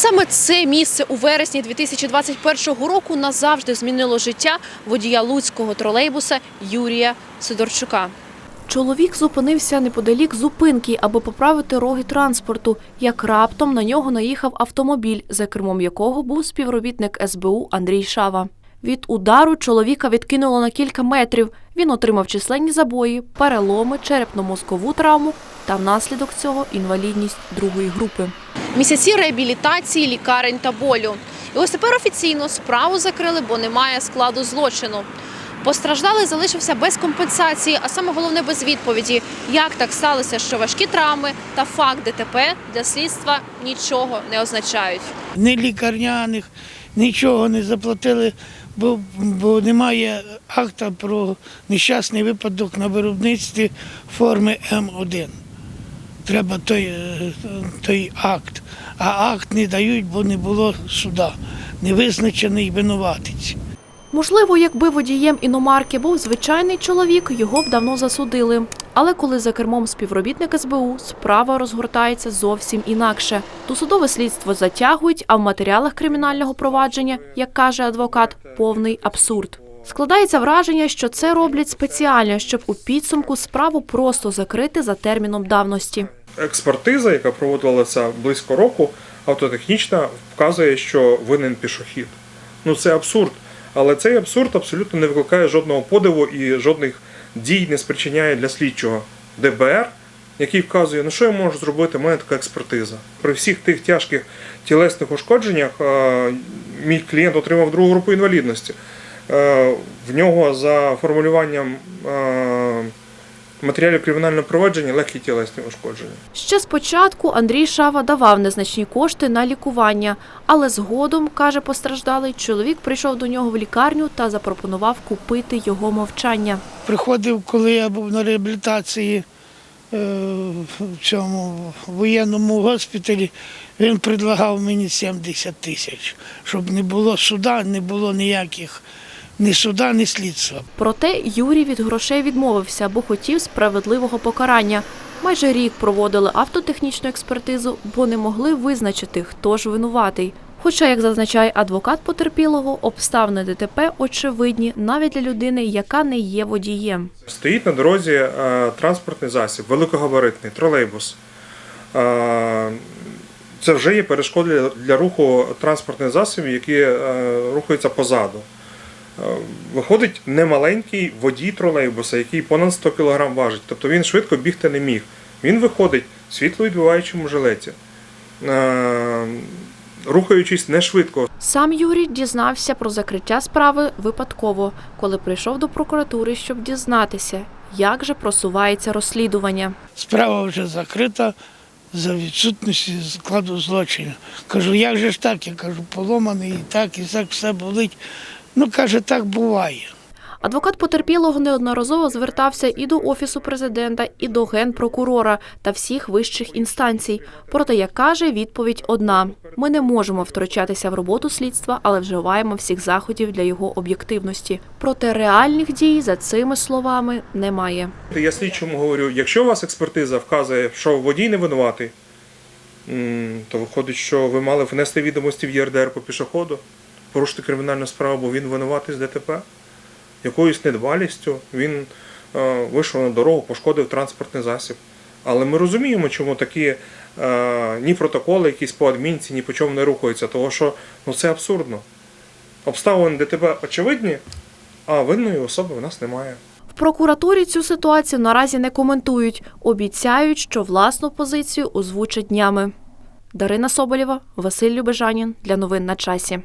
Саме це місце у вересні 2021 року назавжди змінило життя водія луцького тролейбуса Юрія Сидорчука. Чоловік зупинився неподалік зупинки, аби поправити роги транспорту, як раптом на нього наїхав автомобіль, за кермом якого був співробітник СБУ Андрій Шава. Від удару чоловіка відкинуло на кілька метрів. Він отримав численні забої, переломи, черепно-мозкову травму та внаслідок цього інвалідність другої групи. Місяці реабілітації, лікарень та болю. І ось тепер офіційно справу закрили, бо немає складу злочину. Постраждалий залишився без компенсації, а саме головне без відповіді, як так сталося, що важкі травми та факт ДТП для слідства нічого не означають. ні лікарняних, нічого не заплатили, бо, бо немає акта про нещасний випадок на виробництві форми М1. Треба той, е, той акт. А акт не дають, бо не було суда, не визначений винуватець. Можливо, якби водієм іномарки був звичайний чоловік, його б давно засудили. Але коли за кермом співробітник СБУ, справа розгортається зовсім інакше. Досудове слідство затягують, а в матеріалах кримінального провадження, як каже адвокат, повний абсурд. Складається враження, що це роблять спеціально, щоб у підсумку справу просто закрити за терміном давності. Експертиза, яка проводилася близько року, автотехнічна, вказує, що винен пішохід. Ну це абсурд. Але цей абсурд абсолютно не викликає жодного подиву і жодних дій не спричиняє для слідчого ДБР, який вказує, ну що я можу зробити, у мене така експертиза. При всіх тих тяжких тілесних ушкодженнях мій клієнт отримав другу групу інвалідності. Е, В нього за формулюванням матеріалів кримінального провадження легкі тілесні ушкодження. Ще спочатку Андрій Шава давав незначні кошти на лікування, але згодом, каже постраждалий, чоловік прийшов до нього в лікарню та запропонував купити його мовчання. Приходив, коли я був на реабілітації е, в цьому воєнному госпіталі, він предлагав мені 70 тисяч, щоб не було суда, не було ніяких ні суда, ні слідства. Проте Юрій від грошей відмовився, бо хотів справедливого покарання. Майже рік проводили автотехнічну експертизу, бо не могли визначити, хто ж винуватий. Хоча, як зазначає адвокат потерпілого, обставини ДТП очевидні навіть для людини, яка не є водієм. Стоїть на дорозі е, транспортний засіб, великогабаритний, тролейбус. Е, це вже є перешкоди для, для руху транспортних засобів, які е, рухаються позаду. Е, виходить немаленький водій тролейбуса, який понад 100 кг важить. Тобто він швидко бігти не міг. Він виходить в світловідбиваючому жилеті, е, рухаючись не швидко, Сам Юрій дізнався про закриття справи випадково, коли прийшов до прокуратури, щоб дізнатися, як же просувається розслідування. Справа вже закрита за відсутності складу злочину. Кажу, як же ж так? Я кажу, поломаний і так, і так все болить. Ну, каже, так буває. Адвокат потерпілого неодноразово звертався і до офісу президента, і до генпрокурора та всіх вищих інстанцій. Проте, як каже, відповідь одна: ми не можемо втручатися в роботу слідства, але вживаємо всіх заходів для його об'єктивності. Проте реальних дій за цими словами немає. Я слідчому говорю, якщо у вас експертиза вказує, що водій не винуватий, то виходить, що ви мали внести відомості в ЄРДР по пішоходу, порушити кримінальну справу, бо він винуватий з ДТП. Якоюсь недбалістю він е, вийшов на дорогу, пошкодив транспортний засіб. Але ми розуміємо, чому такі е, ні протоколи, якісь по адмінці, ні по чому не рухаються, тому що ну, це абсурдно. Обставини ДТП очевидні, а винної особи в нас немає. В прокуратурі цю ситуацію наразі не коментують. Обіцяють, що власну позицію озвучать днями. Дарина Соболєва, Василь Любежанін для новин на часі.